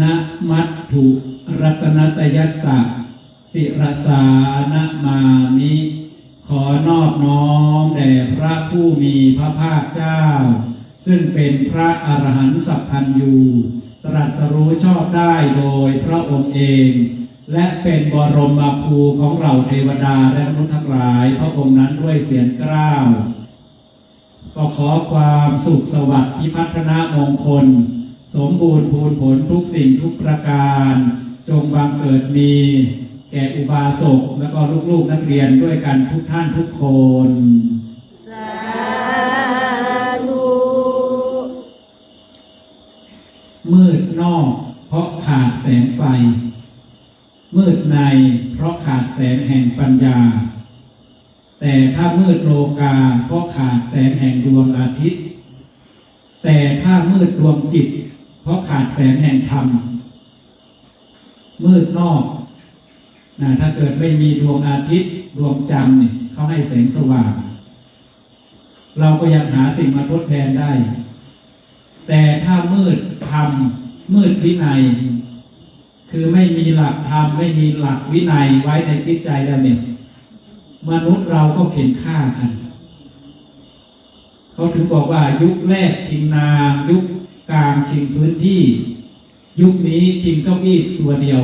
นะมัตถุรัตนตยัสสะสิรสานะมามิ ขอนอบน้อมแด่พระผู้มีพระภาคเจ้า ซึ่งเป็นพระอรหันตสัพพันยูตรัสรู้ชอบได้โดยพระองค์เอง และเป็นบรมครูของเราเทวดาและมนุษย์ทั้งหลาย พระองค์นั้นด้วยเสียงกล้าว ก็ขอความสุขสวัสดิ์พิพัฒนามงคล สมบูรณ์พูนผลทุกสิ่งทุกประการ จงบังเกิดมี แก่อุบาสกและก็ลูกๆนักเรียนด้วยกันทุกท่านทุกคนสาธุมืดนอก เพราะขาดแสงไฟ มืดในเพราะขาดแสงแห่งปัญญา แต่ถ้ามืดโลกาเพราะขาดแสงแห่งดวงอาทิตย์ แต่ถ้ามืดดวงจิตเพ ราะขาดแสงแห่งธรรมมืดนอกนะถ้าเกิดไม่มีดวงอาทิตย์ดวงจันทร์เนี่ยเขาให้แสงสว่าง เราก็ยังหาสิ่งมาทดแทนได้ แต่ถ้ามืดธรรมมืดวินัย คือไม่มีหลักธรรมไม่มีหลักวินัยไว้ในจิตใจแล้วเนี่ยมนุษย์เราก็เข็นฆ่ากัน เขาถึงบอกว่ายุคแรกชิงนางยุค กางชิงพื้นที่ ยุคนี้ชิงเก้าอี้ตัวเดียว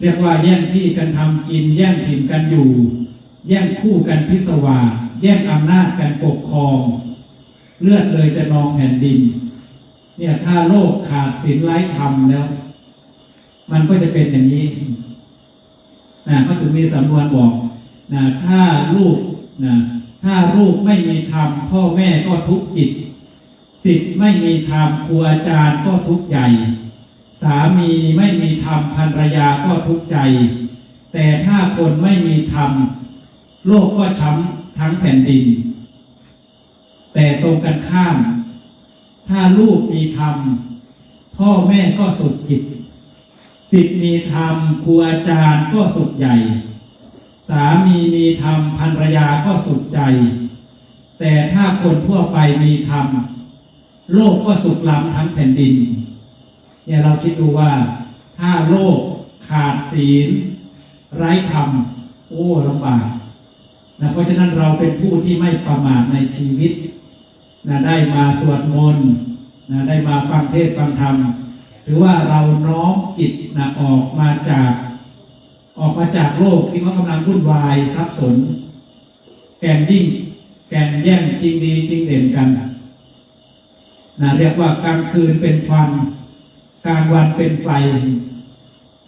เรียกว่าแย่งที่กันทำกิน แย่งถิ่นกันอยู่ แย่งคู่กันพิศวาแย่งอำนาจกันปกครอง เลือดเลยจะนองแผ่นดิน เนี่ยถ้าโลกขาดศีลไร้ธรรมแล้ว มันก็จะเป็นอย่างนี้นะเขาถึงมีสำนวนบอกนะถ้าลูกนะถ้าลูกไม่มีธรรมพ่อแม่ก็ทุกข์จิต สิทธิ์ไม่มีธรรมครูอาจารย์ก็ทุกข์ใจ สามีไม่มีธรรมภรรยาก็ทุกข์ใจ แต่ถ้าคนไม่มีธรรมโลกก็ช้ำทั้งแผ่นดิน แต่ตรงกันข้าม ถ้าลูกมีธรรมพ่อแม่ก็สุขจิตสิทธิ์มีธรรมครูอาจารย์ก็สุขใหญ่ สามีมีธรรมภรรยาก็สุขใจ แต่ถ้าคนทั่วไปมีธรรม โลกก็สุขล้ำทั้งแผ่นดิน เนี่ยเราคิดดูว่า ถ้าโลกขาดศีล ไร้ธรรม โอ้ลำบากนะเพราะฉะนั้นเราเป็นผู้ที่ไม่ประมาทในชีวิตนะได้มาสวดมนต์นะได้มาฟังเทศน์ฟังธรรม หรือว่าเราน้อมจิตนะออกมาจาก ออกมาจากโลกที่เขากำลังวุ่นวายสับสน แก่งยิ่งแก่งแย่งจริงดีจริงเด่นกัน นะเรียกว่ากลางคืนเป็นควันกลางวันเป็นไฟ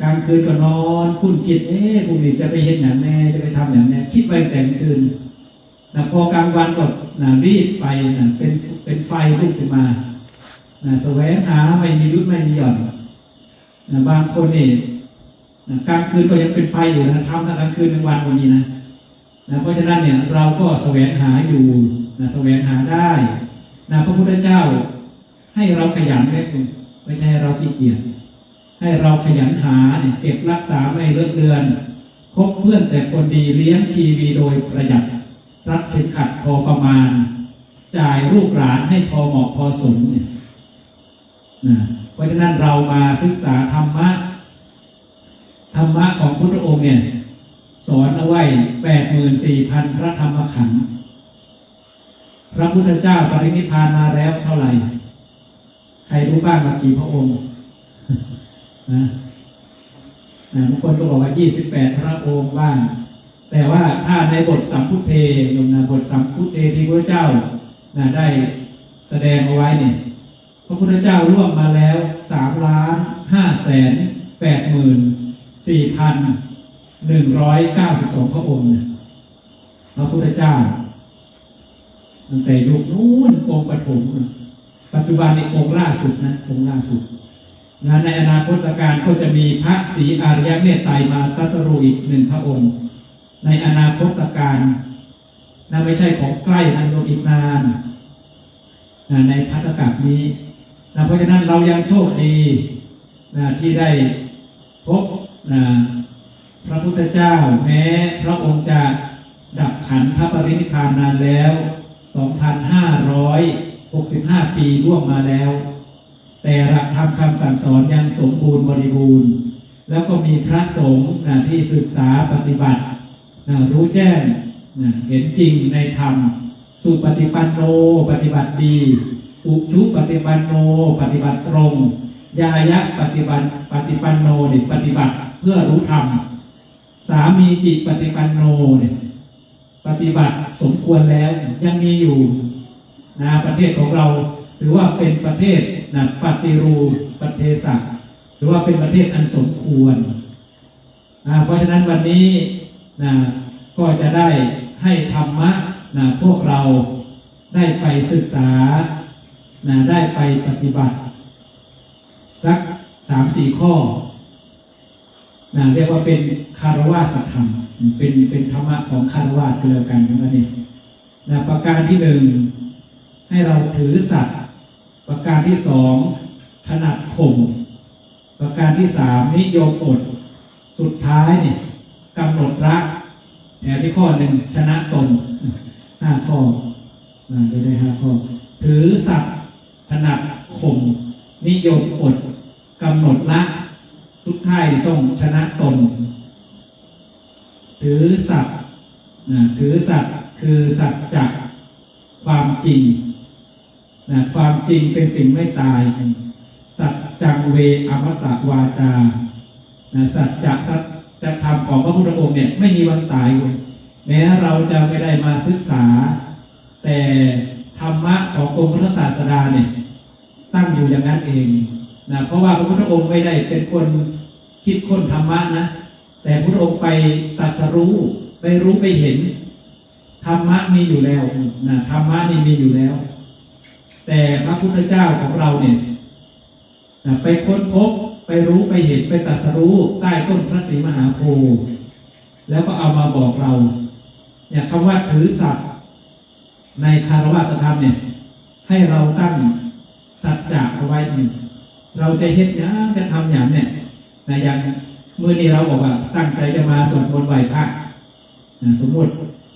กลางคืนก็นอนคุณคิดเอ๊ะพรุ่งนี้จะไปเห็นอย่างแน่จะไปทำอย่างแน่คิดไปแต่งคืนนะพอกลางวันก็นะรีบไปนะเป็นเป็นไฟลุกขึ้นมานะแสวงหาไม่มียุดไม่มีหย่อนนะบางคนนี่นะกลางคืนก็ยังเป็นไฟอยู่นะทำทั้งกลางคืนกลางวันวันนี้นะนะเพราะฉะนั้นเนี่ยเราก็แสวงหาอยู่นะแสวงหาได้นะพระพุทธเจ้า ให้เราขยันไว้คุณไม่ใช่เราขี้เกียจให้เราขยันหาเนี่ยเก็บรักษาไม่เลิกเดือนคบเพื่อนแต่คนดีเลี้ยงชีวีโดยประหยัดรัดเข็มขัดพอประมาณ จ่ายลูกหลานให้พอเหมาะพอสมเนี่ยนะเพราะฉะนั้นเรามาศึกษาธรรมะธรรมะของพุทธองค์เนี่ย สอนเอาไว้แปดหมื่นสี่พันพระธรรมขันธ์พระพุทธเจ้าปรินิพพานมาแล้วเท่าไหร่ รรู้บ้างมากี่พระองค์นะบางคนก็บอกว่า 28 พระองค์บ้าง แต่ว่าถ้าในบทสัมพุทเทยมนะบทสัมพุทเทที่พระเจ้านะได้แสดงเอาไว้เนี่ยพระพุทธเจ้าร่วมมาแล้ว3ล้าน5แสน8หมื่น4พัน192พระองค์เนี่ยพระพุทธเจ้าตั้งแต่ยุคนู้นองค์ปฐมนะ ปัจจุบันในองค์ล่าสุดนะองค์ล่าสุดงานในอนาคตการก็จะมีพระศรีอริยเมตไตรมาตัสรู้อีกหนึ่งพระองค์ ในอนาคตการนั่นไม่ใช่ของใกล้นันโยมอีกนานนะในพัฒกับนี้นะเพราะฉะนั้นเรายังโชคดีนะที่ได้พบนะพระพุทธเจ้าแม้พระองค์จะดับขันพระปรินิพพานนานแล้ว 65 ปีล่วงมาแล้ว แต่หลักธรรมคำสั่งสอนยังสมบูรณ์บริบูรณ์ แล้วก็มีพระสงฆ์นะที่ศึกษาปฏิบัตินะรู้แจ้งนะเห็นจริงในธรรม สุปฏิปันโนปฏิบัติดีอุชุปฏิปันโนปฏิบัติตรง ยายะปฏิบัติปฏิปันโนเนี่ยปฏิบัติเพื่อรู้ธรรม สามีจิตปฏิปันโนเนี่ยปฏิบัติสมควรแล้วยังมีอยู่ นะประเทศของเราถือว่าเป็นประเทศนะปฏิรูปประเทศหรือว่าเป็นประเทศอันสมควรนะเพราะฉะนั้นวันนี้นะก็จะได้ให้ธรรมะนะพวกเราได้ไปศึกษานะได้ไปปฏิบัติ สักสามสี่ข้อนะเรียกว่าเป็นคารวะสัธรรม เป็นเป็นธรรมะของคารวะก็แล้วกันนั่นเองนะประการที่หนึ่ง ให้เราถือสัตว์ประการที่สองถนัดข่มประการที่สามนิยมอด สุดท้ายเนี่ยกำหนดรักแถมที่ข้อหนึ่งชนะตนห้าข้อนะจะได้ห้าข้อ ถือสัตว์ถนัดข่มนิยมอดกำหนดละสุดท้ายต้องชนะตน ถือสัตว์นะถือสัตว์คือสัจจะความจริง นะความจริงเป็นสิ่งไม่ตาย สัจจังเวอมตะวาจานะสัจจะสัจธรรมของพระพุทธองค์เนี่ยไม่มีวันตายเว้ยแม้เราจะไม่ได้มาศึกษา แต่ธรรมะขององค์พระศาสดาเนี่ยตั้งอยู่อย่างนั้นเองนะเพราะว่าพระพุทธองค์ไม่ได้เป็นคนคิดค้นธรรมะนะ แต่พระพุทธองค์ไปตรัสรู้ไปรู้ไปเห็นธรรมะมีอยู่แล้วนะธรรมะนี่มีอยู่แล้ว แต่พระพุทธเจ้าของเราเนี่ยไปค้นพบไปรู้ไปเห็นไปตัสรู้ใต้ต้นพระศรีมหาโพธิ์แล้วก็เอามาบอกเราเนี่ยคำว่าถือสัตว์ในคารวะธรรมเนี่ย ให้เราตั้งสัจจะเอาไว้หนึ่งเราจะเฮ็ดหยังจะทำอย่างเนี่ยนะอย่างเมื่อนี้เราบอกว่า ตั้งใจจะมาสวดมนต์ไหว้พระนะสมมติ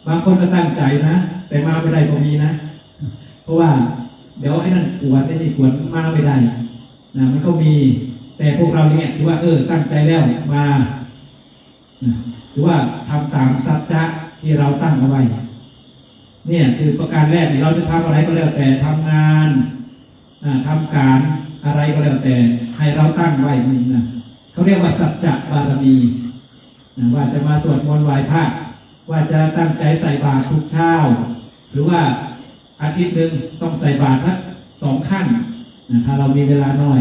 บางคนก็ตั้งใจนะ แต่มาไม่ได้ก็มีนะ เพราะว่า เดี๋ยวไอ้นั่นปวดไอ้นี่ปวดมาไม่ได้นะมันก็มี แต่พวกเราเนี่ยถือว่าเออตั้งใจแล้วมาถือว่าทำตามสัจจะที่เราตั้งเอาไว้ เนี่ยคือประการแรกเราจะทำอะไรก็แล้วแต่ทำงานอ่าทำการอะไรก็แล้วแต่ให้เราตั้งไว้นี่นะเขาเรียกว่าสัจจะบารมีนะว่าจะมาสวดมนต์ไหว้พระว่าจะตั้งใจใส่บาตรทุกเช้า หรือว่า อาทิตย์หนึ่งต้องใส่บาตรทักสองขั้นนะถ้าเรามีเวลาน้อย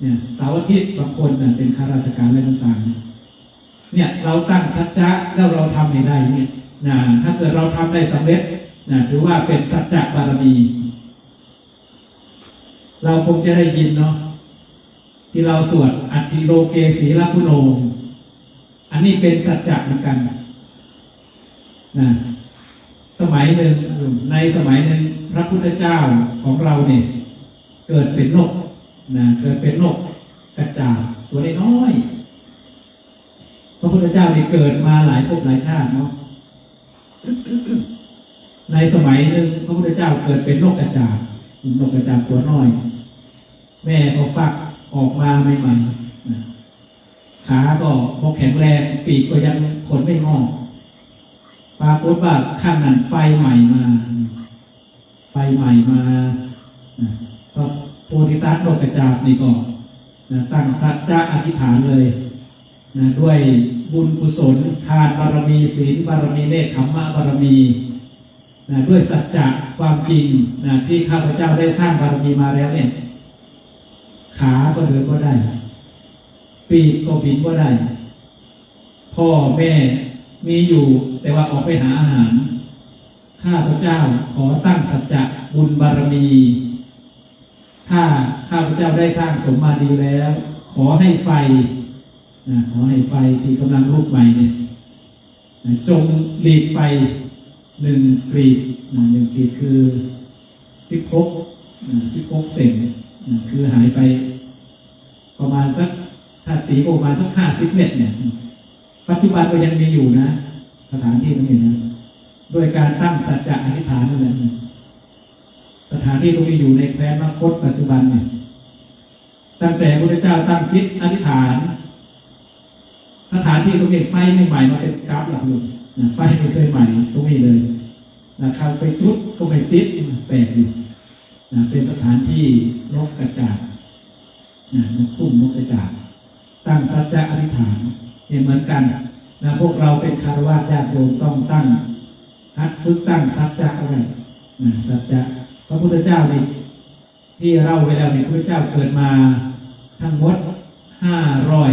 เนี่ยเสาร์อาทิตย์บางคนน่ะเป็นข้าราชการอะไรต่างๆ เนี่ยเราตั้งสัจจะแล้วเราทำให้ได้เนี่ยนะถ้าเกิดเราทำได้สำเร็จนะถือว่าเป็นสัจจะบารมี เราคงจะได้ยินเนาะที่เราสวดอัติโลเกสีลพุโน อันนี้เป็นสัจจะเหมือนกันนะ สมัยหนึ่งในสมัยหนึ่งพระพุทธเจ้าของเราเนี่ยเกิดเป็นนกนะเกิดเป็นนกกระจาบตัวน้อยพระพุทธเจ้าเนี่เกิดมาหลายภพหลายชาติเนาะในสมัยหนึ่งพระพุทธเจ้าเกิดเป็นนกกระจาบนกกระจาบตัวน้อย แม่ก็ฟักออกมาใหม่ๆขาก็พอแข็งแรงปีกก็ยังขนไม่งอก ปรากฏว่าข้างนั้นไฟใหม่มา ไฟใหม่มาก็โพธิสัตว์นกกระจาบนี่ก็นะตั้งสัจจะอธิษฐานเลยนะด้วยบุญกุศลทานบารมีศีลบารมีเนคขมมะบารมีนะด้วยสัจจะความจริงนะที่ข้าพเจ้าได้สร้างบารมีมาแล้วเนี่ย ขาก็เดินก็ได้ ปีกก็บินก็ได้ พ่อแม่ มีอยู่แต่ว่าออกไปหาอาหาร ข้าพระเจ้าขอตั้งสัจจะบุญบารมี ถ้าข้าพระเจ้าได้สร้างสมมาดีแล้ว ขอให้ไฟนะขอให้ไฟที่กำลังลุกใหม่เนี่ยจงหลีกไปหนึ่งกรีดหนึ่งกรีดคือสิบหกสิบหกเซนคือหายไป ประมาณสักถ้าตีประมาณสักห้าสิบเมตรเนี่ย ปัจจุบันก็ยังมีอยู่นะ สถานที่ตรงนี้นะด้วยการตั้งสัจจะอธิษฐานนั่นแหละสถานที่ตรงนี้อยู่ในแคว้นมคตปัจจุบันเนี่ยตั้งแต่พระเจ้าตั้งจิตอธิษฐาน สถานที่ตรงนี้ไฟไม่ใหม่มาเป็นกราฟหลักอยู่นะไฟไม่เคยใหม่ตรงนี้เลยนะครับไปจุดก็ไม่ติดแปลกอยู่นะเป็นสถานที่นกกระจาดนะนกคุ้มนกกระจาดตั้งสัจจะอธิษฐาน เนี่ยเหมือนกันนะพวกเราเป็นคารวะญาติโยมต้องตั้งหัดฝึกตั้งสัจจะอาไว้นะสัจจะพระพุทธเจ้านี่ที่เล่าไว้แล้วเนี่ยพระพุทธเจ้าเกิดมาทั้งหมดห้าร้อย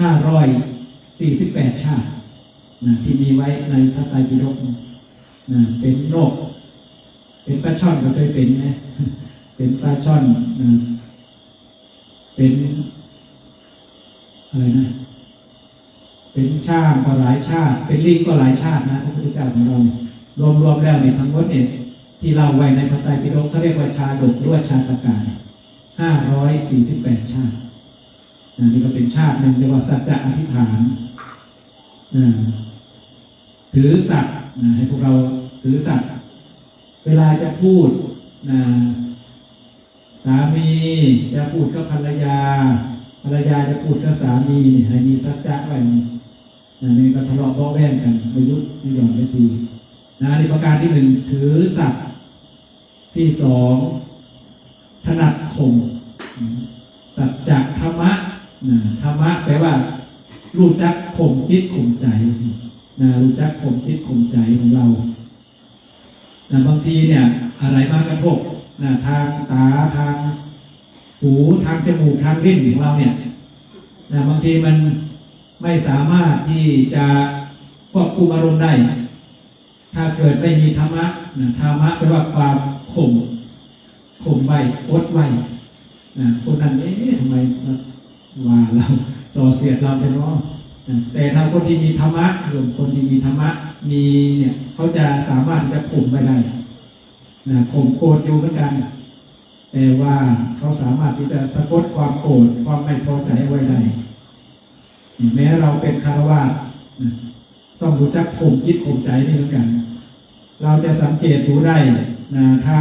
ห้าร้อยสี่สิบแปดชาตินะที่มีไว้ในพระไตรปิฎกนะเป็นโลกเป็นปลาช่อนก็เคยเป็นนะเป็นปลาช่อนนะเป็น อะไรนะ เป็นชาติก็หลายชาติ เป็นลิงก็หลายชาตินะพระพุทธเจ้าของเราเนี่ยรวมๆแล้วเนี่ยทั้งหมดเนี่ยที่เราไว้ในพระไตรปิฎกเขาเรียกว่าชาดกหรือว่าชาตกาห้าร้อยสี่สิบแปดชาตินี่ก็เป็นชาติหนึ่งเรียกว่าสัจจะอธิษฐานถือสัตว์ให้พวกเราถือสัตว์เวลาจะพูดสามีจะพูดกับภรรยา ภรรยาจะพูดกับสามีให้มีสัจจะไว้นะนี่ก็ทะเลาะเบาแว้งกันประยุทธ์ไม่ยอมไม่ทีนะในประการที่หนึ่งถือสัตว์ที่สองถนัดข่มสัจจะธรรมะนะธรรมะแปลว่า รู้จักข่มจิตข่มใจนะรู้จักข่มจิตข่มใจของเรานะบางทีเนี่ยอะไรมากระทบนะทางตาทาง หูทางจมูกทางลิ้นของเราเนี่ยนะบางทีมันไม่สามารถที่จะควบคุมอารมณ์ได้ ถ้าเกิดไม่มีธรรมะนะธรรมะแปลว่าความข่มข่มไว้อดไว้นะคนนั้นเอ๊ะทำไมว่าเราต่อเสียดเราเป็นว่าแต่ถ้าคนที่มีธรรมะหรวมคนที่มีธรรมะมีเนี่ยเขาจะสามารถจะข่มไปได้นะข่มโกรธอยู่เหมือนกัน แต่ว่าเขาสามารถที่จะสะกดความโกรธความไม่พอใจไว้ได้แม้เราเป็นคารวะต้องรู้จักข่มจิตข่มใจนี่เหมือนกัน เราจะสังเกตดูได้นะถ้า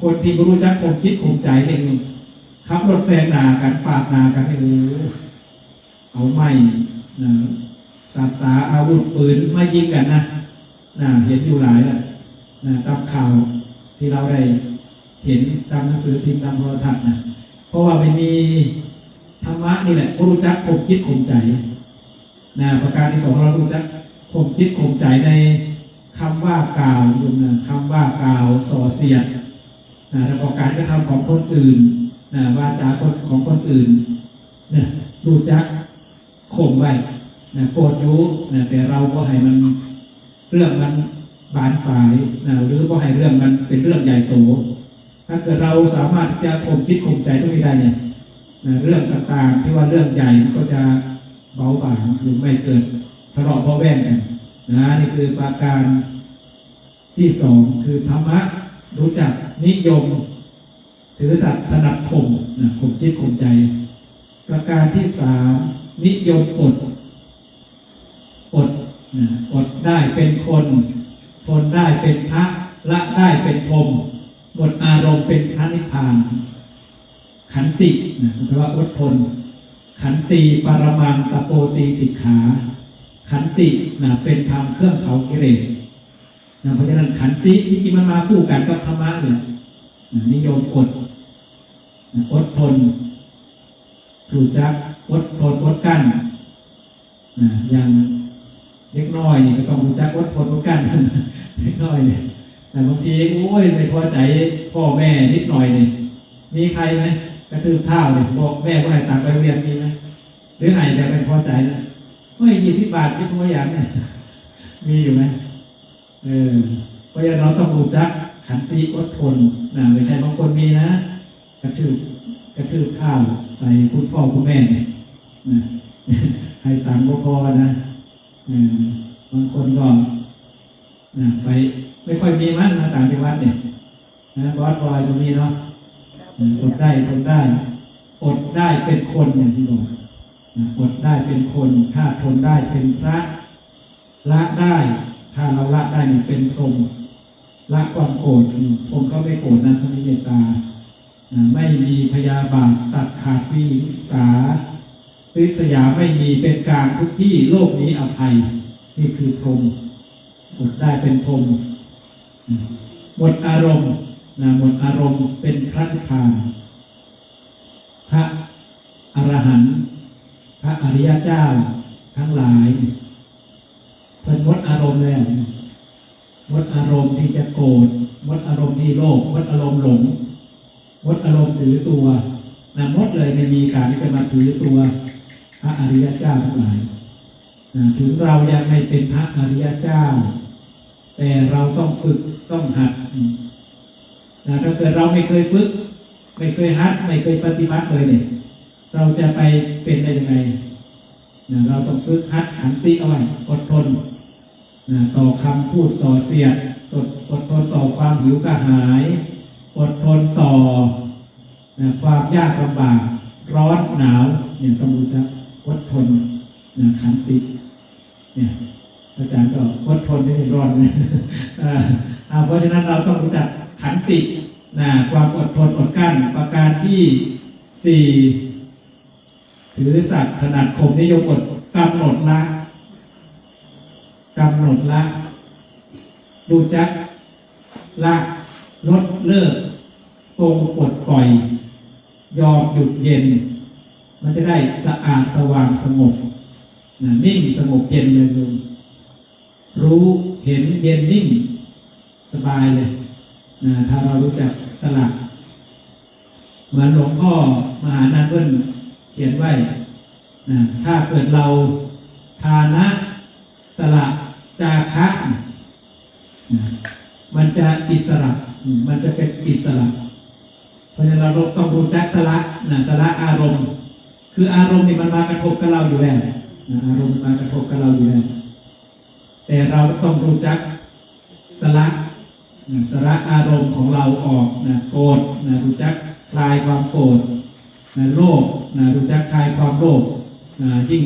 คนที่รู้จักข่มจิตข่มใจเองขับรถแซงหนากันปาดหนากันโอ้เอาไม่นะสัตตาอาวุธปืนไม่ยิงกันนะนะเห็นอยู่หลายแล้วนะตามข่าวที่เราได้ เห็นตามหนังสือพิมพ์ตามโทรทัศน์นะเพราะว่าไม่มีธรรมะนี่แหละรู้จักข่มจิตข่มใจนะประการที่สองเรารู้จักข่มจิตข่มใจในคำว่ากล่าวอยู่นะคำว่ากล่าวส่อเสียดนะแล้วก็การกระทำของคนอื่นนะวาจาคนของคนอื่นนะรู้จักข่มไว้นะโกรธอยุนะแต่เราก็ให้มันเรื่องมันบานปลายนะหรือก็ให้เรื่องมันเป็นเรื่องใหญ่โต ถ้าเกิดเราสามารถจะข่มจิตข่มใจตรงนี้ได้เนี่ยเรื่องต่างๆที่ว่าเรื่องใหญ่ก็จะเบาบางหรือไม่เกิดทะเลาะเบาแว้งกันนะนี่คือประการที่สองคือธรรมะรู้จักนิยม ถือสัตว์ถนัดข่มนะข่มจิตข่มใจ ประการที่สามนิยมอดอดนะอดได้เป็นคนทนได้เป็นพระละได้เป็นพรหม หมดอารมณ์เป็นพระนิพพาน ขันตินะแปลว่าอดทน ขันติปรมังตะโปตีติขา ขันตินะเป็นธรรมเครื่องเผากิเลสนะเพราะฉะนั้นขันติที่จริมันมาคู่กันกับธรรมะเนี่ยนะนิยมอดนะอดทนรู้จักอดทนอดกั้นนะอย่างเล็กน้อยนี่ก็ต้องรู้จักอดทนอดกั้นเล็กน้อยเนี่ย แต่บางทีโอ้ยไม่พอใจพ่อแม่นิดหน่อยนี่มีใครไหมกระตือเท้าเนี่ยบอกแม่ว่าให้ตังค์ไปเรียนมีไหมหรือให้แต่ไม่พอใจนะเฮ้ยยี่สิบบาทที่ตัวอย่างเนี่ยมีอยู่ไหมเออเพราะฉะนั้นเราต้องรู้จักขันติอดทนนะไม่ใช่บางคนมีนะกระทืบกระทืบข้าวใส่คุณพ่อคุณแม่เนี่ยนะให้ตังค์ก็พอนะบางคนก็น ไปไม่ค่อยมีมั้งนะต่างจังหวัดเนี่ยนะบอสบอยตรงนี้เนาะอดได้ทนได้ อดได้เป็นคนอย่างที่บอกอดได้เป็นคนถ้าทนได้เป็นพระละได้ ถ้าเราละได้นี่เป็นพรหมละความโกรธพรหมเขาไม่โกรธนะเขาไม่เมตตาอ่าไม่มีพยาบาทตัดขาดวิสาริษยาไม่มีเป็นกลางทุกที่โลกนี้อภัย นี่คือพรหม หมดได้เป็นพรมหมดอารมณ์นะหมดอารมณ์เป็นพระนิพพาพระอรหันต์พระอริยเจ้า ทั้งหลายเพิ่นหมดอารมณ์แล้วหมดอารมณ์ที่จะโกรธหมดอารมณ์ที่โลภหมดอารมณ์หลงหมดอารมณ์ถือตัวนะหมดเลยไม่มีการที่จะมาถือตัว พระอริยเจ้าทั้งหลาย ถึงเรายังไม่เป็นพระอริยเจ้า แต่เราต้องฝึกต้องหัดนะถ้าเกิดเราไม่เคยฝึก ไม่เคยหัด ไม่เคยปฏิบัติเลยเนี่ย เราจะไปเป็นได้ยังไงนะเราต้องฝึกหัดขันติเอาไว้อดทนนะต่อคำพูดส่อเสียดอดอดทนต่อความหิวกระหาย อดทนต่อนะความยากลำบาก ร้อนหนาวเนี่ยต้องรู้จักอดทนนะขันติ เนี่ยอาจารย์ก็อดทนได้ร้อนนะอ่อเพราะฉะนั้นเราต้องรู้จักขันตินะความอดทนอดกั้นประการที่สี่ถือสัตว์ถนัดข่มนิยมอดกำหนดละกำหนดละรู้จักละลดเลิกตรงปลดปล่อย ยอมหยุดเย็น มันจะได้สะอาดสว่างสงบ นะนิ่งสงบเย็นเลยโยมรู้เห็นเย็นนิ่ง สบายเลยนะถ้าเรารู้จักสลักเหมือนหลวงพ่อมหานันเพิ่นเขียนไว้นะถ้าเกิดเราทานะสละจาคะมันจะอิสระมันจะเป็นอิสระ เพราะฉะนั้นเราต้องรู้จักสละนะสละอารมณ์ คืออารมณ์นี่มันมากระทบกับเราอยู่แล้ว อารมณ์มากระทบกับเราอยู่แล้วแต่เราต้องรู้จักสละสละอารมณ์ของเราออกนะโกรธนะรู้จักคลายความโกรธนะโลภนะรู้จักคลายความโลภนะยิ่ง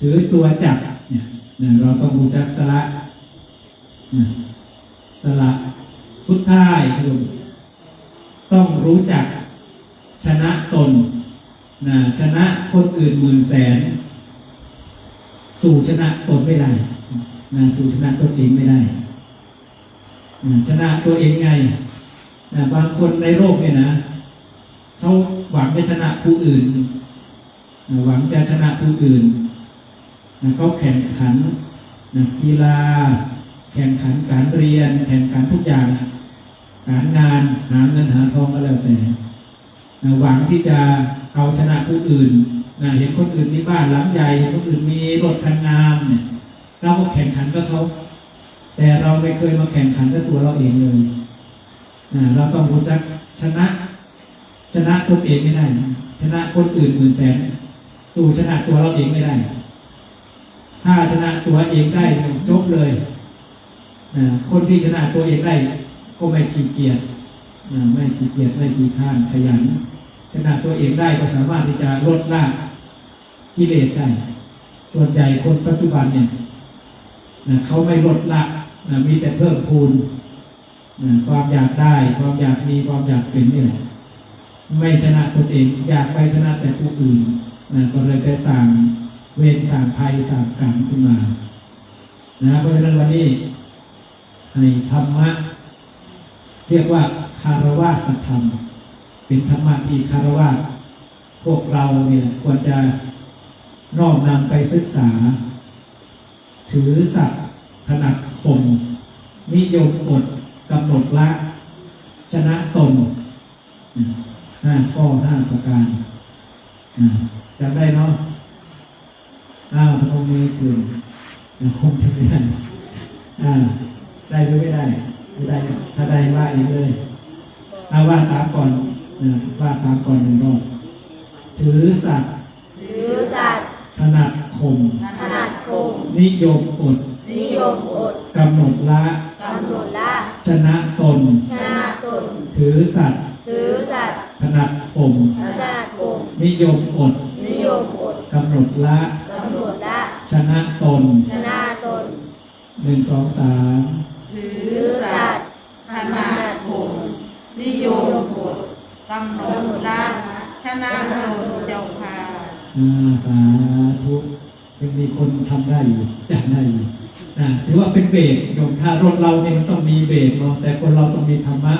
ถือตัวจับเนี่ยนะเราต้องรู้จักสละนะสละสุดท้ายโยมต้องรู้จักชนะตนนะชนะคนอื่นหมื่นแสน สู่ชนะตนไม่ได้นะสู่ชนะตนเองไม่ได้นะชนะตัวเองไงนะบางคนในโลกเนี่ยนะเขาหวังจะชนะผู้อื่นนะหวังจะชนะผู้อื่นนะเขาแข่งขันนะกีฬา แข่งขันการเรียน แข่งขันทุกอย่างการงานหาเงินหาทองก็แล้วแต่หวังที่จะเอาชนะผู้อื่น เห็นคนอื่นมีบ้านหลังใหญ่เห็นคนอื่นมีรถคันงามเนี่ยเราก็แข่งขันกับเขา แต่เราไม่เคยมาแข่งขันกับตัวเราเองเลยเราต้องรู้จักชนะ ชนะตนเองไม่ได้ ชนะคนอื่นหมื่นแสนสู่ชนะตัวเราเองไม่ได้ ถ้าชนะตัวเองได้จบเลยคนที่ชนะตัวเองได้ก็ไม่ขี้เกียจไม่ขี้เกียจไม่ขี้ข้านขยัน ชนะตัวเองได้ก็สามารถที่จะลดละกิเลสได้ ส่วนใหญ่คนปัจจุบันเนี่ยนะเขาไม่ลดละนะมีแต่เพิ่มพูนนะความอยากได้ ความอยากมีความอยากเป็นนี่แหละไม่ชนะตนเองอยากไปชนะแต่ผู้อื่นนะก็เลยไปสั่งเวรสั่งภัยสั่งกรรมขึ้นมานะเพราะฉะนั้นวันนี้ให้ธรรมะ เรียกว่าคารวะสัทธรรม เป็นธรรมะที่คารวะพวกเราเนี่ยควรจะน้อมนำไปศึกษา ถือสัตว์ถนัดข่มนิยมอดกำหนดละ ชนะตนห้าข้อห้าประการจำได้เนาะอ้าวพนมมือถึงคงจะไม่ได้ได้หรือไม่ได้ ไม่ได้ ถ้าได้ว่าเองเลยเอาว่าตามก่อน ว่าตามก่อนหนึ่งรอบถือสัตว์ถือสัตว์ถนัดข่มถนัดคงนิยมอด นิยมอดกำหนดละกำหนดละ ชนะตน ชนะตน ถือสัตว์ถือสัตว์ถนัดข่มถนัดคงนิยมอด นิยมอดกำหนดละกำหนดละ ชนะตน ชนะตนหนึ่งสองสามถืถืออสัสัตตว์ว์ถนัดข่มนิยม กำหนดละชนะตนเจ้าค่ะอ่าสาธุยังมีคนทำได้อยู่จัดได้อยู่ถือว่าเป็นเบรกโยมถ้ารถเราเนี่ยมันต้องมีเบรกเนาะแต่คนเราต้องมีธรรมะ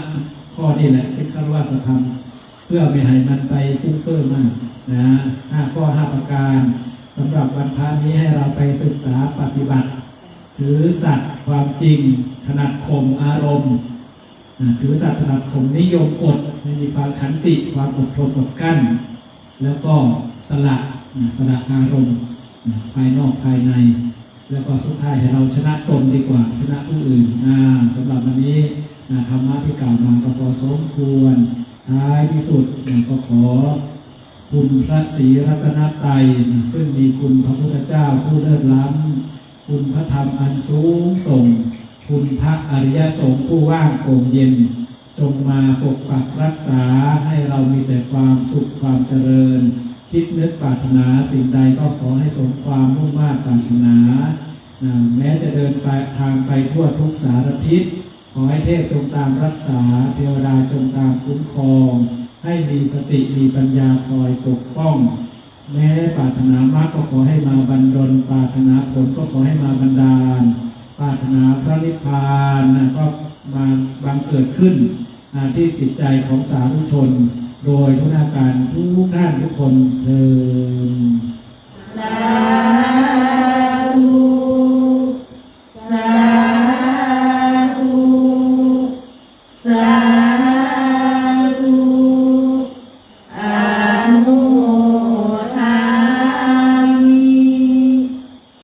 ข้อนี้แหละเป็นคารวะธรรมเพื่อไม่ให้มันไปฟุ้งเฟ้อมากนะห้าข้อห้าประการสำหรับวันพระนี้ให้เราไปศึกษาปฏิบัติ ถือสัตว์ความจริงถนัดข่มอารมณ์ ถือสัตว์ถนัดข่มนิยมอดมีความขันติความอดทนอดกั้น แล้วก็สละสละอารมณ์ภายนอกภายใน แล้วก็สุดท้ายให้เราชนะตนดีกว่าชนะผู้อื่นสำหรับวันนี้นะธรรมะที่กล่าวมาก็พอสมควร ท้ายที่สุดนะก็ขอคุณพระศรีรัตนตรัยนะซึ่งมีคุณพระพุทธเจ้าผู้เลิศล้ำคุณพระธรรมอันสูงส่ง คุณพระอริยสงฆ์ผู้ว่างโปร่งเย็น จงมาปกปักรักษาให้เรามีแต่ความสุขความเจริญ คิดนึกปรารถนาสิ่งใดก็ขอให้สมความมุ่งมา่ปรารถนา แม้จะเดินไปทางไปทั่วทุกสารทิศ ขอให้เทพจงตามรักษา เทวดาจงตามคุ้มครอง ให้มีสติมีปัญญาคอยปกป้องแม้ปรารถนามรรคก็ขอให้มาบันดลปรารถนาผลก็ขอให้มาบันดาล ปรารถนาพระนิพพานนะก็มาบังเกิดขึ้นที่จิตใจของสาธุชน โดยทุนาการทุกท่านทุกคนเทอสา